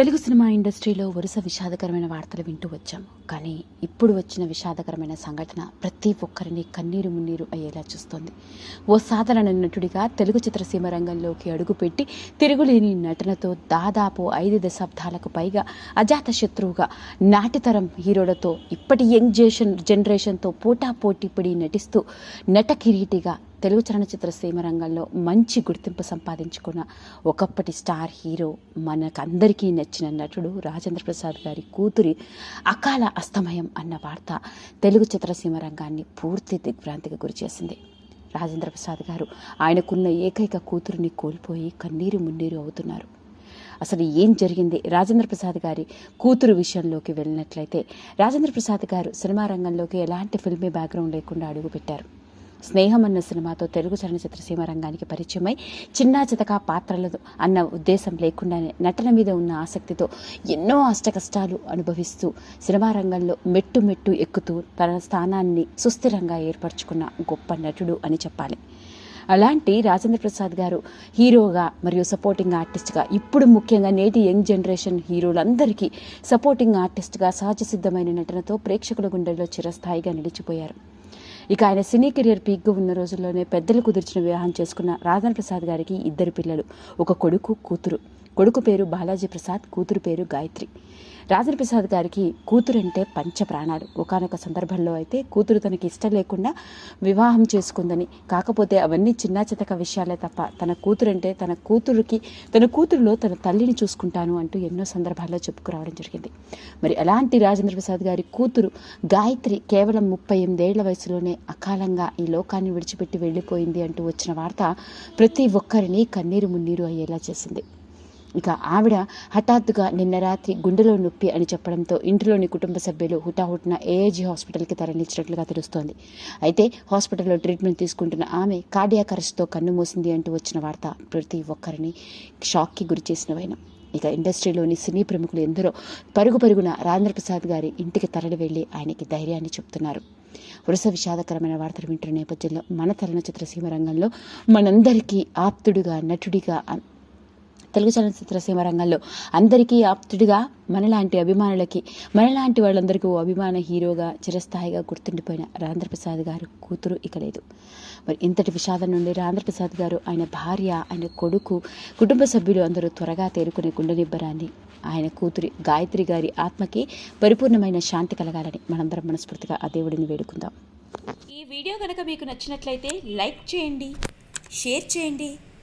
Telugu cinema ఇండస్ట్రీలో వరుస విషాదకరమైన వార్తలు వింటూ వచ్చాము. కానీ ఇప్పుడు వచ్చిన విషాదకరమైన సంఘటన ప్రతి ఒక్కరిని కన్నీరు మున్నీరు అయ్యేలా చూస్తోంది. ఓ సాధారణ నటుడిగా తెలుగు చిత్రసీమ రంగంలోకి అడుగుపెట్టి తిరుగులేని నటనతో దాదాపు ఐదు దశాబ్దాలకు పైగా అజాత శత్రువుగా నాటితరం హీరోలతో ఇప్పటి యంగ్ జేషన్ జనరేషన్తో పోటాపోటీ పడి నటిస్తూ నట కిరీటిగా తెలుగు చలనచిత్ర సీమ రంగంలో మంచి గుర్తింపు సంపాదించుకున్న ఒకప్పటి స్టార్ హీరో మనకందరికీ నచ్చిన నటుడు రాజేంద్ర ప్రసాద్ గారి కూతురి అకాల అస్తమయం అన్న వార్త తెలుగు చిత్రసీమ రంగాన్ని పూర్తి దిగ్భ్రాంతికి గురిచేసింది రాజేంద్ర ప్రసాద్ గారు ఆయనకున్న ఏకైక కూతురిని కోల్పోయి కన్నీరు మున్నీరు అవుతున్నారు. అసలు ఏం జరిగింది? రాజేంద్ర ప్రసాద్ గారి కూతురు విషయంలోకి వెళ్ళినట్లయితే రాజేంద్ర ప్రసాద్ గారు సినిమా రంగంలోకి ఎలాంటి ఫిల్మీ బ్యాక్గ్రౌండ్ లేకుండా అడుగుపెట్టారు? స్నేహం అన్న సినిమాతో తెలుగు చలనచిత్ర సీమ రంగానికి పరిచయమై చిన్నా చితక పాత్రలు అన్న ఉద్దేశం లేకుండానే నటన మీద ఉన్న ఆసక్తితో ఎన్నో అష్టకష్టాలు అనుభవిస్తూ సినిమా రంగంలో మెట్టు మెట్టు ఎక్కుతూ తన స్థానాన్ని సుస్థిరంగా ఏర్పరచుకున్న గొప్ప నటుడు అని చెప్పాలి. అలాంటి రాజేంద్ర ప్రసాద్ గారు హీరోగా మరియు సపోర్టింగ్ ఆర్టిస్ట్గా ఇప్పుడు ముఖ్యంగా నేటి యంగ్ జనరేషన్ హీరోలందరికీ సపోర్టింగ్ ఆర్టిస్ట్గా సహజ సిద్ధమైన నటనతో ప్రేక్షకుల గుండెల్లో చిరస్థాయిగా నిలిచిపోయారు. ఇక ఆయన సినీ కెరియర్ పీక్గా ఉన్న రోజుల్లోనే పెద్దలు కుదిర్చిన వివాహం చేసుకున్న రాజేంద్ర ప్రసాద్ గారికి ఇద్దరు పిల్లలు ఒక కొడుకు కూతురు. కొడుకు పేరు బాలాజీ ప్రసాద్ కూతురు పేరు గాయత్రి. రాజేంద్ర ప్రసాద్ గారికి కూతురంటే పంచ ప్రాణాలు ఒకనొక సందర్భంలో అయితే కూతురు తనకి ఇష్టం లేకుండా వివాహం చేసుకుందని. కాకపోతే అవన్నీ చిన్న చితక విషయాలే తప్ప తన కూతురంటే తన కూతురుకి తన కూతురులో తన తల్లిని చూసుకుంటాను అంటూ ఎన్నో సందర్భాల్లో చెప్పుకురావడం జరిగింది. మరి అలాంటి రాజేంద్ర ప్రసాద్ గారి కూతురు గాయత్రి కేవలం ముప్పై ఎనిమిదేళ్ళ వయసులోనే అకాలంగా ఈ లోకాన్ని విడిచిపెట్టి వెళ్ళిపోయింది అంటూ వచ్చిన వార్త ప్రతి ఒక్కరిని కన్నీరు మున్నీరు అయ్యేలా చేసింది. ఇక ఆవిడ హఠాత్తుగా నిన్న రాత్రి గుండెలో నొప్పి అని చెప్పడంతో ఇంటిలోని కుటుంబ సభ్యులు హుటాహుటిన ఏఏజీ హాస్పిటల్కి తరలించినట్లుగా తెలుస్తోంది. అయితే హాస్పిటల్లో ట్రీట్మెంట్ తీసుకుంటున్న ఆమె కార్డియాక్ అరెస్ట్తో కన్ను మూసింది అంటూ వచ్చిన వార్త ప్రతి ఒక్కరిని షాక్కి గురి చేసినవైన ఇక ఇండస్ట్రీలోని సినీ ప్రముఖులు ఎందరో పరుగు పరుగున రాజేంద్ర ప్రసాద్ గారి ఇంటికి తరలి వెళ్ళి ఆయనకి ధైర్యాన్ని చెప్తున్నారు. వరుస విషాదకరమైన వార్తలు వింటున్న నేపథ్యంలో మన చలనచిత్ర సీమ రంగంలో మనందరికీ ఆప్తుడిగా నటుడిగా తెలుగు చలనచిత్ర సీమ రంగంలో అందరికీ ఆప్తుడిగా మనలాంటి అభిమానులకి మనలాంటి వాళ్ళందరికీ ఓ అభిమాన హీరోగా చిరస్థాయిగా గుర్తుండిపోయిన రాంధ్రప్రసాద్ గారు కూతురు ఇక లేదు. మరి ఇంతటి విషాదం నుండి రాంధ్రప్రసాద్ గారు ఆయన భార్య ఆయన కొడుకు కుటుంబ సభ్యులు అందరూ త్వరగా తేరుకునే గుండెనిబ్బరాన్ని ఆయన కూతురి గాయత్రి గారి ఆత్మకి పరిపూర్ణమైన శాంతి కలగాలని మనందరం మనస్ఫూర్తిగా ఆ దేవుడిని వేడుకుందాం. ఈ వీడియో కనుక మీకు నచ్చినట్లయితే లైక్ చేయండి షేర్ చేయండి.